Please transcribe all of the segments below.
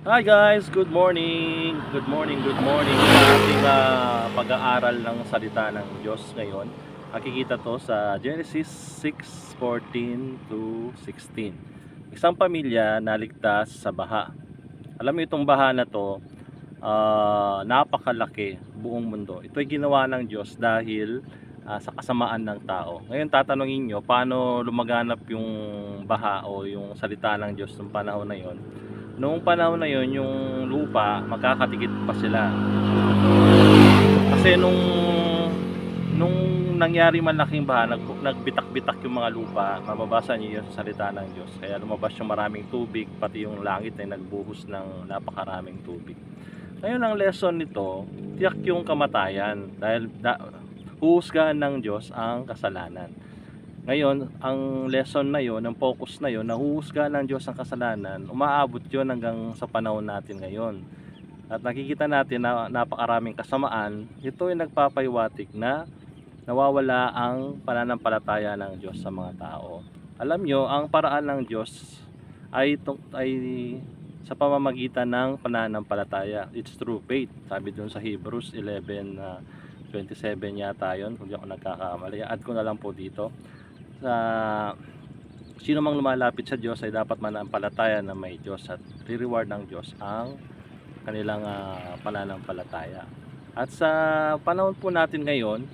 Hi guys, good morning. Good morning, good morning. Sa ating ah, pag-aaral ng salita ng Diyos ngayon, makikita to sa Genesis 6:14 to 16. Isang pamilya naligtas sa baha. Alam mo itong baha na to, ah, napakalaki buong mundo. Ito ay ginawa ng Diyos dahil ah, sa kasamaan ng tao. Ngayon tatanungin nyo, paano lumaganap yung baha o yung salita ng Diyos noong panahon na yon? Noong panahon na yon, yung lupa, magkakatikit pa sila. Kasi nung nung nangyari man laking baha, nag, nagbitak-bitak yung mga lupa, mababasa niyo yun sa salita ng Diyos. Kaya lumabas yung maraming tubig, pati yung langit ay nagbuhos ng napakaraming tubig. Ngayon ang lesson nito, tiyak yung kamatayan dahil da, huhusgahan ng Diyos ang kasalanan. Ngayon, ang lesson na yon, ang focus na yon, nahuhusgahan ng Diyos ang kasalanan, umaabot yon hanggang sa panahon natin ngayon. At nakikita natin na napakaraming kasamaan, ito ay nagpapaywatik na nawawala ang pananampalataya ng Diyos sa mga tao. Alam nyo, ang paraan ng Diyos ay, ay sa pamamagitan ng pananampalataya. It's through faith. Sabi dun sa Hebrews 11 na 27 yata yun, kung di ako nagkakamali. Add ko na lang po dito. Sa sino mang lumalapit sa Diyos ay dapat manampalataya na may Diyos at re-reward ng Diyos ang kanilang ah, pananampalataya. At sa panahon po natin ngayon,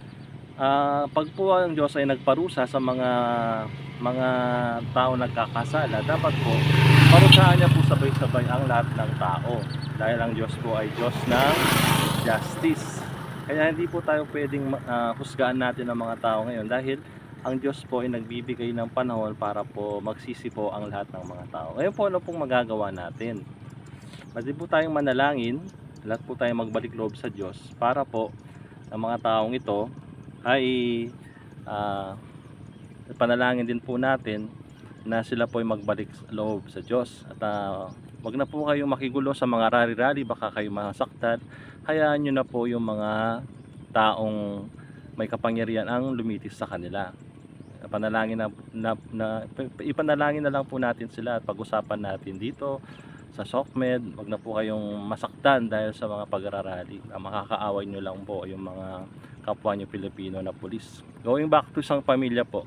ah, pag po ang Diyos ay nagparusa sa mga mga tao nagkakasala, dapat po parusahan niya po sabay-sabay ang lahat ng tao. Dahil ang Diyos po ay Diyos ng justice. Kaya hindi po tayo pwedeng ah, husgahan natin ang mga tao ngayon dahil ang Diyos po ay nagbibigay ng panahon para po magsisi po ang lahat ng mga tao. Ngayon po ano pong magagawa natin? Pwede po tayong manalangin, lahat po tayong magbalik loob sa Diyos para po ang mga taong ito ay ah, panalangin din po natin na sila po ay magbalik loob sa Diyos. At ah, wag na po kayong makigulo sa mga rari-rari, baka kayo masaktan. Hayaan nyo na po yung mga taong may kapangyarihan ang lumitis sa kanila. Panalangin na, na, na ipanalangin na lang po natin sila at pag-usapan natin dito sa SOCMED. Wag na po kayong masaktan dahil sa mga pagrarally. Ang makakaaway nyo lang po yung mga kapwa nyo Pilipino na pulis. Going back to isang pamilya po,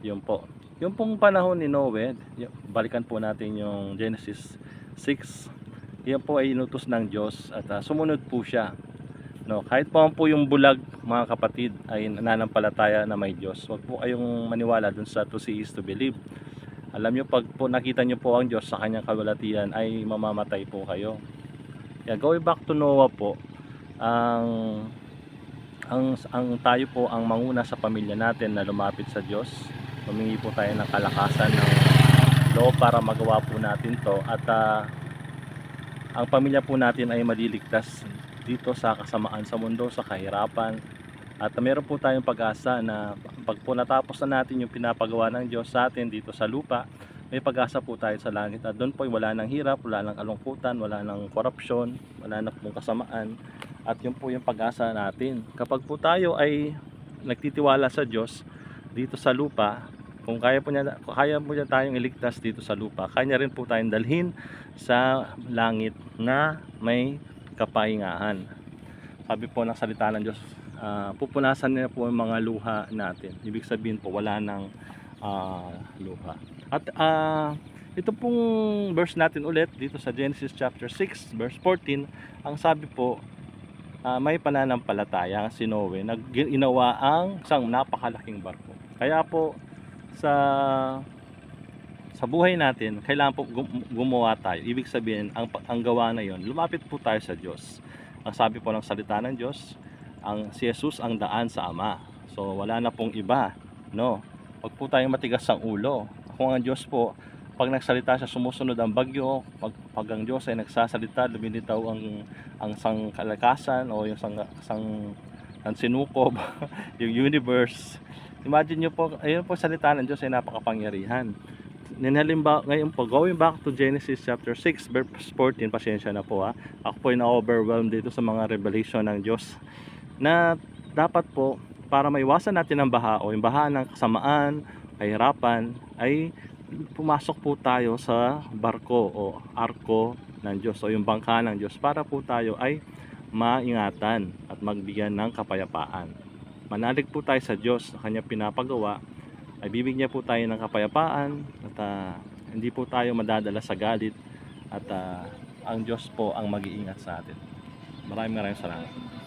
yun po. Yung pong panahon ni Noe, y- balikan po natin yung Genesis 6. Yan po ay inutos ng Diyos at ah, sumunod po siya. No, kahit po po yung bulag mga kapatid ay nananampalataya na may Diyos. Huwag po kayong maniwala dun sa to see is to believe. Alam nyo, pag po nakita nyo po ang Diyos sa kanyang kawalatian ay mamamatay po kayo. Kaya going back to Noah po, ang ang ang tayo po ang manguna sa pamilya natin na lumapit sa Diyos. Humingi po tayo ng kalakasan ng loob para magawa po natin to at ah, ang pamilya po natin ay maliligtas dito sa kasamaan sa mundo, sa kahirapan. At meron po tayong pag-asa na pag po natapos na natin yung pinapagawa ng Diyos sa atin dito sa lupa, may pag-asa po tayo sa langit. At doon po wala ng hirap, wala ng kalungkutan, wala ng korupsyon, wala na pong kasamaan. At yun po yung pag-asa natin. Kapag po tayo ay nagtitiwala sa Diyos dito sa lupa, kung kaya po niya, kaya po niya tayong iligtas dito sa lupa, kaya niya rin po tayong dalhin sa langit na may kapahingahan. Sabi po ng salita ng Diyos, ah, pupunasan niya po ang mga luha natin. Ibig sabihin po, wala ng ah, luha. At ah, ito pong verse natin ulit dito sa Genesis chapter 6, verse 14, ang sabi po, ah, may pananampalataya si Noe na ginawa ang isang napakalaking barko. Kaya po sa sa buhay natin, kailangan po gum- gumawa tayo. Ibig sabihin, ang, ang gawa na yon, lumapit po tayo sa Diyos. Ang sabi po ng salita ng Diyos, ang si Jesus ang daan sa Ama. So wala na pong iba, no? Huwag po tayong matigas ang ulo. Kung ang Diyos po, pag nagsalita siya, sumusunod ang bagyo, pag, pag ang Diyos ay nagsasalita, lumilitaw ang ang sang kalakasan o yung sang, sang ang sinukob, yung universe. Imagine nyo po, ayun po salita ng Diyos ay napakapangyarihan. Ninhalimbawa, ngayon po, going back to Genesis chapter 6, verse 14, pasensya na po ha. Ako po ay na-overwhelmed dito sa mga revelation ng Diyos na dapat po, para maiwasan natin ang baha o yung baha ng kasamaan, kahirapan, ay pumasok po tayo sa barko o arko ng Diyos o yung bangka ng Diyos para po tayo ay maingatan at magbigyan ng kapayapaan. Manalig po tayo sa Diyos sa kanya pinapagawa ay bibigyan po tayo ng kapayapaan at ah, hindi po tayo madadala sa galit at ah, ang Diyos po ang mag-iingat sa atin. Maraming maraming salamat.